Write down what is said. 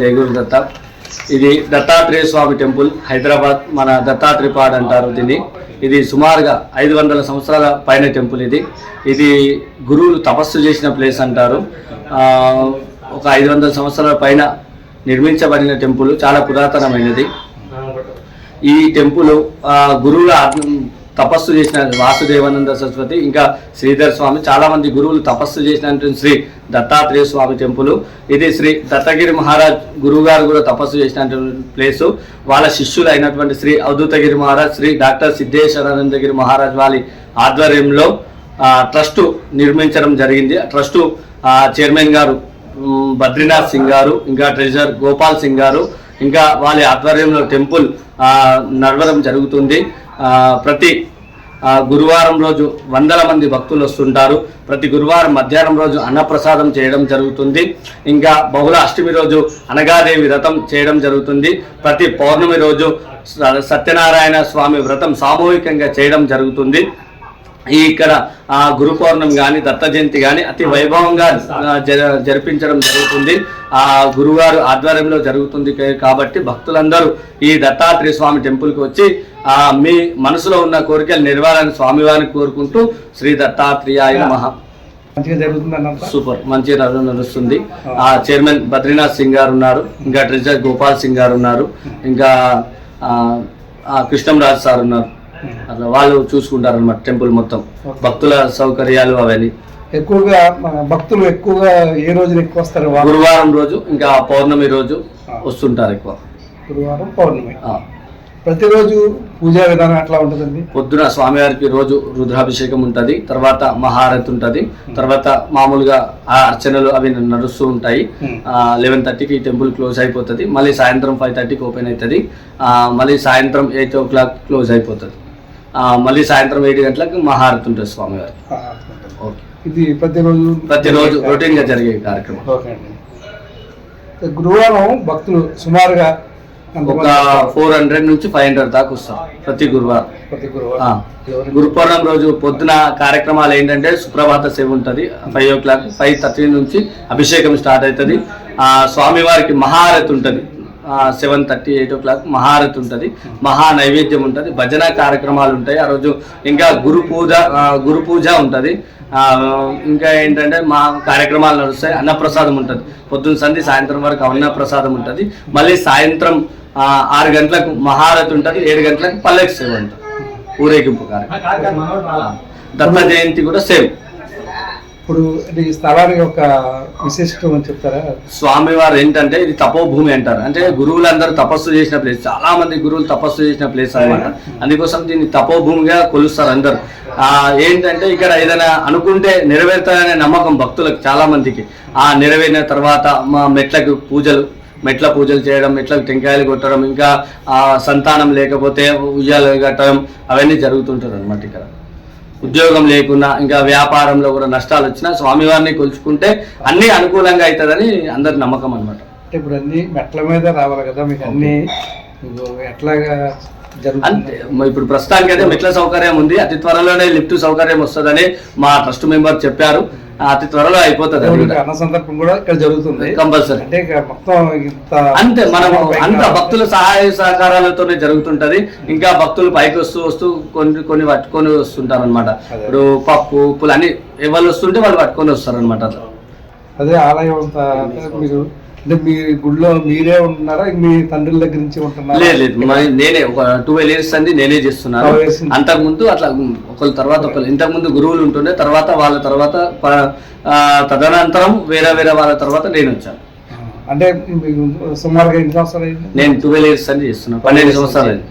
జయగురు దత్త. ఇది దత్తాత్రేయ స్వామి టెంపుల్ హైదరాబాద్ మన దత్తాత్రిపాడ్ అంటారు దీన్ని. ఇది సుమారుగా ఐదు వందల సంవత్సరాల పైన టెంపుల్ ఇది. ఇది గురువులు తపస్సు చేసిన ప్లేస్ అంటారు. ఒక ఐదు వందల సంవత్సరాల పైన నిర్మించబడిన టెంపుల్ చాలా పురాతనమైనది. ఈ టెంపుల్ గురువుల తపస్సు చేసిన వాసుదేవానంద సరస్వతి ఇంకా శ్రీధర్ స్వామి చాలా మంది గురువులు తపస్సు చేసినటువంటి శ్రీ దత్తాత్రేయ స్వామి టెంపుల్. ఇది శ్రీ దత్తగిరి మహారాజ్ గురువు గారు కూడా తపస్సు చేసినటువంటి ప్లేసు. వాళ్ళ శిష్యులు అయినటువంటి శ్రీ అవధూతగిరి మహారాజ్ శ్రీ డాక్టర్ సిద్ధేశ్వరానందగిరి మహారాజ్ వారి ఆధ్వర్యంలో ట్రస్టు నిర్మించడం జరిగింది. ఆ ట్రస్టు చైర్మన్ గారు బద్రీనాథ్ సింగ్ గారు ఇంకా ట్రెజరర్ గోపాల్ సింగ్ గారు ఇంకా వాళ్ళ ఆధ్వర్యంలో టెంపుల్ నడవడం జరుగుతుంది. ప్రతి గురువారం రోజు వందల మంది భక్తులు వస్తుంటారు. ప్రతి గురువారం మధ్యాహ్నం రోజు అన్నప్రసాదం చేయడం జరుగుతుంది. ఇంకా బహుళ అష్టమి రోజు అనగాదేవి వ్రతం చేయడం జరుగుతుంది. ప్రతి పౌర్ణమి రోజు స- సత్యనారాయణ స్వామి వ్రతం సామూహికంగా చేయడం జరుగుతుంది. ఈ ఇక్కడ ఆ గురు పౌర్ణమి కానీ దత్త జయంతి కానీ అతి వైభవంగా జరిపించడం జరుగుతుంది. ఆ గురువారు ఆధ్వర్యంలో జరుగుతుంది కాబట్టి భక్తులందరూ ఈ దత్తాత్రేయ స్వామి టెంపుల్కి వచ్చి ఆ మీ మనసులో ఉన్న కోరికలు నెరవేరాలని స్వామివారిని కోరుకుంటూ శ్రీ మంచిగా జరుగుతుంది అన్నంత సూపర్. మంచి రథం నడుస్తుంది. ఆ. చైర్మన్ బద్రీనాథ్ సింగ్ గారు ఉన్నారు. ఇంకా ట్రెజర్ గోపాల్ సింగ్ గారు ఉన్నారు. ఇంకా ఆ, ఆ కృష్ణంరాజు సార్ ఉన్నారు. అట్లా వాళ్ళు చూసుకుంటారు అనమాట టెంపుల్ మొత్తం. భక్తుల సౌకర్యాలు అవన్నీ. ఎక్కువగా భక్తులు ఎక్కువగా ఏ రోజున ఎక్కువ వస్తారు? వారం గురువారం రోజు ఇంకా పౌర్ణమి రోజు వస్తుంటారు ఎక్కువ. గురువారం పౌర్ణమి. ప్రతిరోజు పూజా విధానం ఎట్లా ఉంటుందండి? పొద్దున స్వామివారికి రోజు రుద్రాభిషేకం ఉంటుంది తర్వాత మహారతి ఉంటుంది తర్వాత మామూలుగా ఆ అర్చనలు అవి నడుస్తూ ఉంటాయి. లెవెన్ థర్టీకి టెంపుల్ క్లోజ్ అయిపోతుంది మళ్ళీ సాయంత్రం ఫైవ్ థర్టీకి ఓపెన్ అవుతుంది ఆ, మళ్ళీ సాయంత్రం ఎయిట్ ఓ క్లాక్ క్లోజ్ అయిపోతుంది. మళ్ళీ సాయంత్రం ఏడు గంటలకు మహారతి ఉంటుంది స్వామివారికి ఆ, ఓకే. ఇది ప్రతిరోజు ప్రతిరోజు రొటీన్గా జరిగే కార్యక్రమం. ఓకే అండి. గురువారం భక్తులు సుమారుగా ఒక ఫోర్ హండ్రెడ్ నుంచి ఫైవ్ హండ్రెడ్ దాకా వస్తారు ప్రతి గురువారం. గురు పౌర్ణమి రోజు పొద్దున కార్యక్రమాలు ఏంటంటే సుప్రభాత సేవ ఉంటుంది. Five o'clock five thirty నుంచి అభిషేకం స్టార్ట్ అవుతుంది. ఆ స్వామివారికి మహారతి ఉంటుంది. Seven thirty eight o'clock మహారతి ఉంటుంది. మహా నైవేద్యం ఉంటుంది. భజన కార్యక్రమాలు ఉంటాయి. ఆ రోజు ఇంకా గురు పూజ గురు పూజ ఉంటుంది. ఇంకా ఏంటంటే మా కార్యక్రమాలు నడుస్తాయి. అన్నప్రసాదం ఉంటుంది. పొద్దున్న సంధి సాయంత్రం వరకు అన్నప్రసాదం ఉంటుంది. మళ్ళీ సాయంత్రం ఆరు గంటలకు మహారతి ఉంటుంది. ఏడు గంటలకు పల్లెకి సేవ ఉంటుంది. ఊరేగింపు కార్యక్రమం. దత్త జయంతి కూడా సేమ్. ఇప్పుడు ఇది ఈ స్థలాన్ని ఒక విశిష్టం అని చెప్తారా? స్వామివారు ఏంటంటే ఇది తపోభూమి అంటారు. అంటే గురువులందరూ తపస్సు చేసిన ప్లేస్ చాలా మంది గురువులు తపస్సు చేసిన ప్లేస్ అన్నమాట. అందుకోసం దీన్ని తపోభూమిగా కొలుస్తారు అందరు. ఆ ఏంటంటే ఇక్కడ ఏదైనా అనుకుంటే నెరవేరుతారనే నమ్మకం భక్తులకు చాలా మందికి. ఆ నెరవేరిన తర్వాత మా మెట్లకు పూజలు మెట్ల పూజలు చేయడం మెట్లకు టెంకాయలు కొట్టడం ఇంకా ఆ సంతానం లేకపోతే ఉయ్యాలు కట్టడం అవన్నీ జరుగుతుంటారు అనమాట ఇక్కడ. ఉద్యోగం లేకున్నా ఇంకా వ్యాపారంలో కూడా నష్టాలు వచ్చినా స్వామివారిని కొలుచుకుంటే అన్ని అనుకూలంగా అవుతుందని అందరి నమ్మకం అనమాట అంటే ఇప్పుడు అన్ని మెట్ల మీద రావాలి కదా మీకు అన్ని ఎట్లాగా అంతే ఇప్పుడు ప్రస్తుతానికి అయితే మెట్ల సౌకర్యం ఉంది అతి త్వరలోనే లిఫ్ట్ సౌకర్యం వస్తుందని మా ట్రస్ట్ మెంబర్ చెప్పారు. అతి త్వరలో అయిపోతుంది. అన్న సందర్భం కూడా ఇక్కడ జరుగుతుంది. కంపల్సరీ. అంటే మొత్తం ఇంత అంతే మనం అంత భక్తుల సహాయ సహకారాలతోనే జరుగుతుంటది. ఇంకా భక్తులు పైకి వస్తూ వస్తూ కొన్ని కొన్ని పట్టుకొని వస్తుంటారు అనమాట ఇప్పుడు పప్పు ఉప్పులు అన్ని ఎవరు వస్తుంటే వాళ్ళు పట్టుకొని వస్తారు అనమాట అదే ఆలయం మీరు అంటే మీ గుడిలో మీరే ఉంటున్నారా? మీ తండ్రుల దగ్గర నుంచి ఉంటున్నారా? లేదు నేనే ఒక ట్వెల్వ్ ఇయర్స్ అండి నేనే చేస్తున్నాను. 12 years నుంచి. అంతకు ముందు అట్లా ఒకళ్ళ తర్వాత ఒకళ్ళు ఇంతకు ముందు గురువులు ఉంటుండే తర్వాత వాళ్ళ తర్వాత తదనంతరం వేరే వేరే వాళ్ళ తర్వాత నేను వచ్చాను. అంటే సుమారుగా ఎన్ని సంవత్సరాలు నేను ట్వెల్వ్ ఇయర్స్ అని చేస్తున్నాను పన్నెండు సంవత్సరాలు అయింది.